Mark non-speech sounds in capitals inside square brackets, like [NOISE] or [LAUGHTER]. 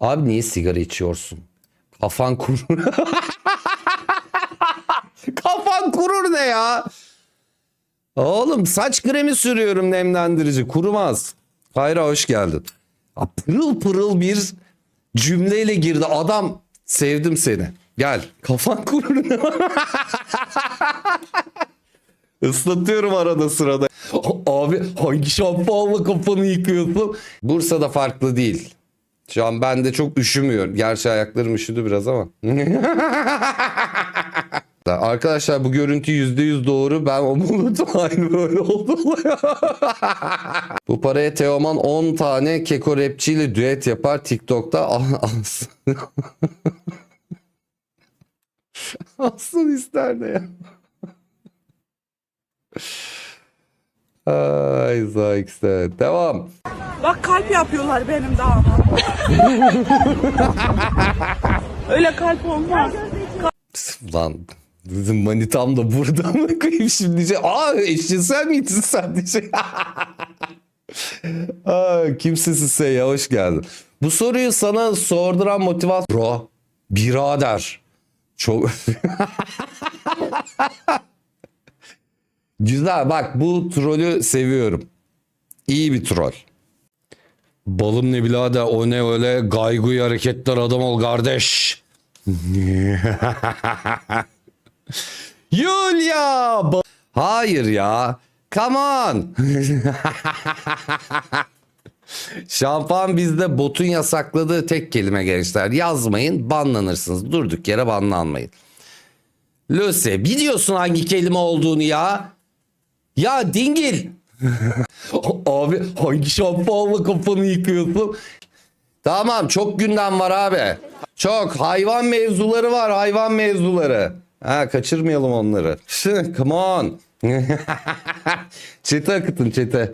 Abi niye sigara içiyorsun? Kafan kurur. [LAUGHS] Kafan kurur ne ya? Oğlum saç kremi sürüyorum nemlendirici. Kurumaz. Hayra hoş geldin. Ya pırıl pırıl bir cümleyle girdi. Adam sevdim seni. Gel. Kafan kurur? [LAUGHS] Islatıyorum arada sırada. Abi hangi şampuanla kafanı yıkıyorsun? Bursa'da farklı değil. Şu an ben de çok üşümüyorum. Gerçi ayaklarım üşüdü biraz ama. [LAUGHS] Arkadaşlar bu görüntü %100 doğru. Ben o bulutum [LAUGHS] aynı böyle oldu. bu paraya Teoman 10 tane keko rapçiyle düet yapar TikTok'ta. [LAUGHS] Alsın ister de ya. Ay Zayx'e. Devam. Bak kalp yapıyorlar benim dağıma. [LAUGHS] Öyle kalp olmaz. Lan bizim manitam da burada mı koyayım şimdi diyecek. Aa eşcinsel miydin sen diyecek. [LAUGHS] Aa, kimsesin sen ya hoş geldin. Bu soruyu sana sorduran motivasyon. Bro, birader. Çok... [LAUGHS] Güzel bak bu trolü seviyorum. İyi bir troll. Balım ne birader o ne öyle gayguy hareketler adam ol kardeş. [LAUGHS] Yulia! Hayır ya. Come on. [LAUGHS] Şampuan bizde botun yasakladığı tek kelime gençler. Yazmayın banlanırsınız. Durduk yere banlanmayın. Löse biliyorsun hangi kelime olduğunu ya. Ya dingil. [LAUGHS] abi hangi şampuanla kafanı yıkıyorsun? Tamam çok gündem var abi. Çok hayvan mevzuları var hayvan mevzuları. Ha kaçırmayalım onları. [LAUGHS] Come on. [LAUGHS] çete akıtın çete.